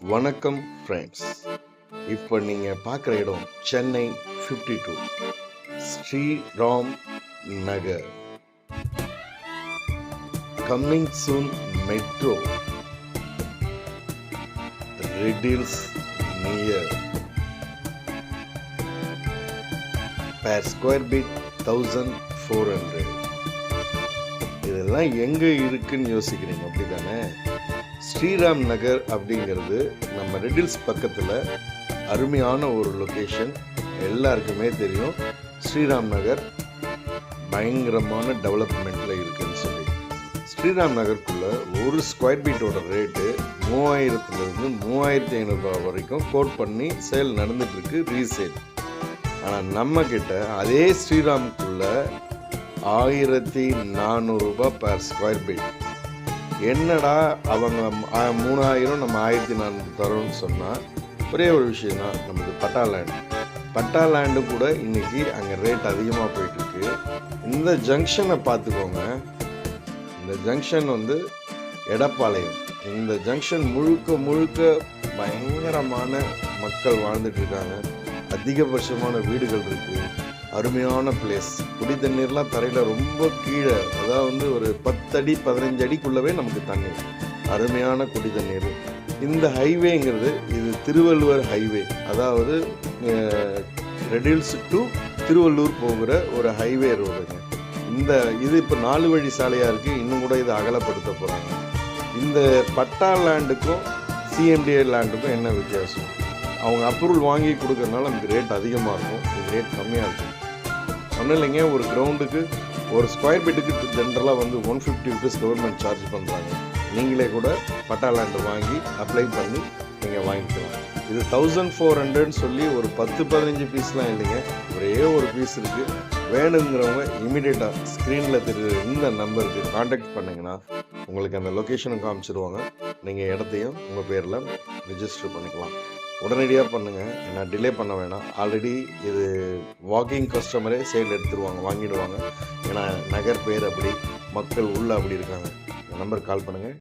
வணக்கம் ஃப்ரெண்ட்ஸ் இப்போ நீங்கள் பார்க்குற இடம் Chennai fifty two Sriram Nagar. Coming soon metro Redhills near per square feet thousand four hundred இதெல்லாம் எங்கே இருக்குன்னு யோசிக்கிறீங்க? அப்படி தானே ஸ்ரீராம் நகர் அப்படிங்கிறது நம்ம ரெடில்ஸ் பக்கத்தில் அருமையான ஒரு லொக்கேஷன் எல்லாருக்குமே தெரியும். ஸ்ரீராம் நகர் பயங்கரமான டெவலப்மெண்ட்டில் இருக்குதுன்னு சொல்லி. ஸ்ரீராம் நகருக்குள்ளே ஒரு ஸ்கொயர் ஃபீட்டோட ரேட்டு மூவாயிரத்துலேருந்து மூவாயிரத்தி ஐநூறுரூவா வரைக்கும் கோட் பண்ணி சேல் நடந்துகிட்ருக்கு ரீசேல் ஆனால் நம்மக்கிட்ட அதே ஸ்ரீராம்குள்ளே ஆயிரத்தி நானூறுரூபா பர் ஸ்கொயர் ஃபீட் என்னடா அவங்க மூணாயிரம் நம்ம ஆயிரத்தி நானூறு தரோம்னு சொன்னால் ஒரே ஒரு விஷயம் தான் நமக்கு பட்டா லேண்ட் பட்டா லேண்டு கூட இன்னைக்கு அங்கே ரேட் அதிகமாக போயிட்டுருக்கு. இந்த ஜங்ஷனை பார்த்துக்கோங்க. இந்த ஜங்ஷன் வந்து எடப்பாளையம். இந்த ஜங்ஷன் முழுக்க முழுக்க பயங்கரமான மக்கள் வாழ்ந்துட்டு இருக்காங்க. அதிகபட்சமான வீடுகள் இருக்கு. அருமையான பிளேஸ் குடி தண்ணீர்லாம் தரையில் ரொம்ப கீழே. அதாவது வந்து ஒரு பத்தடி பதினஞ்சு அடிக்குள்ளவே நமக்கு தண்ணீர். அருமையான குடி தண்ணீர் இந்த ஹைவேங்கிறது இது திருவள்ளுவர் ஹைவே அதாவது ரெடில்ஸ் டு திருவள்ளூர் போகிற ஒரு ஹைவே ரோடுங்க இந்த இது இப்போ நாலு வழி சாலையாக இருக்குது இன்னும் கூட இதை அகலப்படுத்த போகிறாங்க இந்த பட்டா லேண்டுக்கும் சிஎம்டிஏ லேண்டுக்கும் என்ன வித்தியாசம்? அவங்க அப்ரூவல் வாங்கி கொடுக்கறனால நமக்கு ரேட் அதிகமாக இருக்கும். இது ரேட் கம்மியாக இருக்கும். ஒன்றும் இல்லைங்க ஒரு கிரவுண்டுக்கு ஒரு ஸ்கொயர் ஃபீட்டுக்கு ஜென்ரலாக வந்து one fifty rupees government charge பண்ணுறாங்க நீங்களே கூட பட்டா லேண்டு வாங்கி அப்ளை பண்ணி நீங்கள் வாங்கிக்கலாம். இது தௌசண்ட் ஃபோர் ஹண்ட்ரட்னு சொல்லி ஒரு பத்து பதினஞ்சு பீஸ்லாம் இல்லைங்க. ஒரே ஒரு பீஸ் இருக்குது வேணுங்கிறவங்க இமீடியட்டாக ஸ்க்ரீனில் தெரிகிற இந்த நம்பருக்கு காண்டாக்ட் பண்ணிங்கன்னா உங்களுக்கு அந்த லொக்கேஷனை காமிச்சிருவாங்க. நீங்கள் இடத்தையும் உங்கள் பேரில் ரிஜிஸ்டர் பண்ணிக்கலாம். உடனடியாக பண்ணுங்கள் நான் டிலே பண்ண வேணாம். ஆல்ரெடி இது வாக்கிங் கஸ்டமரே சேல் எடுத்துருவாங்க வாங்கிடுவாங்க. ஏன்னா நகர் பேர் அப்படி மக்கள் உள்ள அப்படி இருக்காங்க. இந்த நம்பர் கால் பண்ணுங்கள்